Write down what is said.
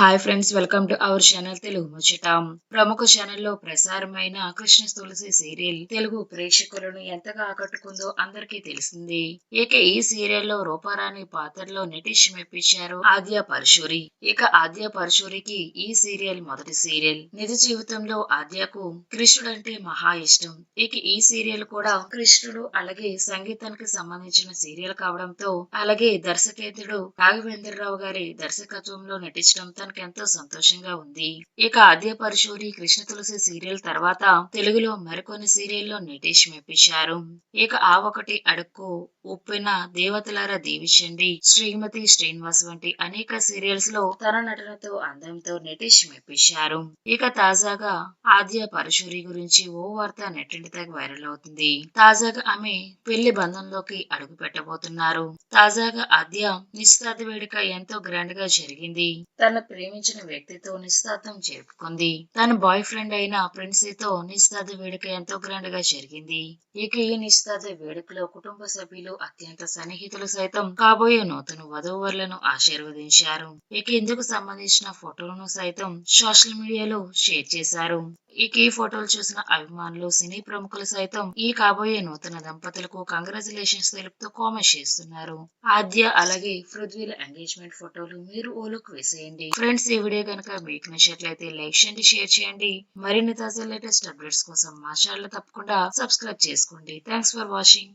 Hi friends welcome to our channel Telugu Muchchata ప్రముఖ ఛానల్లో ప్రసారమైన కృష్ణ తులసి సీరియల్ తెలుగు ప్రేక్షకులను ఎంతగా ఆకట్టుకుందో అందరికీ తెలిసింది. ఇక ఈ సీరియల్లో రూపారాణి పాత్రలో నటిష్ మెప్పించారు ఆద్య పరశూరి. ఇక ఆద్య పరశూరికి ఈ సీరియల్ మొదటి సీరియల్ నిజ జీవితంలో ఆద్యకు కృష్ణుడు అంటే మహా ఇష్టం. ఇక ఈ సీరియల్ కూడా కృష్ణుడు అలాగే సంగీతానికి సంబంధించిన సీరియల్ కావడంతో అలాగే దర్శకేతుడు రాఘవేంద్రరావు గారి దర్శకత్వంలో నటించడం తనకు ఎంతో సంతోషంగా ఉంది. ఇక ఆద్య పరశూరి కృష్ణ తులసి సీరియల్ తర్వాత తెలుగులో మరికొన్ని సీరియల్లో నటేష్ మెప్పించారు ఇక ఆ ఒకటి అడుక్కు ఉప్పిన దేవతలార దీవించండి. శ్రీమతి శ్రీనివాస్ వంటి అనేక సీరియల్స్లో తన నటనతో అందంతో నటేష్ మెప్పించారు ఇక తాజాగా ఆద్య పరశూరి గురించి ఓ వార్త నెట్టింటితో వైరల్ అవుతుంది. తాజాగా ఆమె పెళ్ళి బంధంలోకి అడుగు పెట్టబోతున్నారు. తాజాగా ఆద్య నిశ్చితార్థ వేడుక ఎంతో గ్రాండ్గా జరిగింది. తన ప్రేమించిన వ్యక్తితో నిశ్చితార్థం జరుపుకుంది తన బాయ్ ఫ్రెండ్ అయిన ప్రిన్సీతో నిశ్చితార్థ వేడుక ఎంతో గ్రాండ్గా జరిగింది. ఇక ఈ నిశ్చితార్థ వేడుకలో కుటుంబ సభ్యులు అత్యంత సన్నిహితులు సైతం కాబోయే నూతన వధూవరులను ఆశీర్వదించారు. ఇక ఇందుకు సంబంధించిన ఫోటోలను సైతం సోషల్ మీడియాలో షేర్ చేశారు. ఇక ఈ ఫోటోలు చూసిన అభిమానులు సినీ ప్రముఖులు సైతం ఈ కాబోయే నూతన దంపతులకు కంగ్రాచులేషన్స్ తెలుపుతూ కామెంట్ చేస్తున్నారు. ఆద్య అలాగే పృథ్వీల ఎంగేజ్మెంట్ ఫోటోలు మీరు ఓలోకి వేసేయండి. ఫ్రెండ్స్ ఈ వీడియో కనుక మీకు నచ్చినట్లయితే లైక్ చేయండి షేర్ చేయండి. మరిన్ని తాజా లేటెస్ట్ అప్డేట్స్ కోసం మా ఛానల్ తప్పకుండా సబ్స్క్రైబ్ చేసుకోండి. Thanks for watching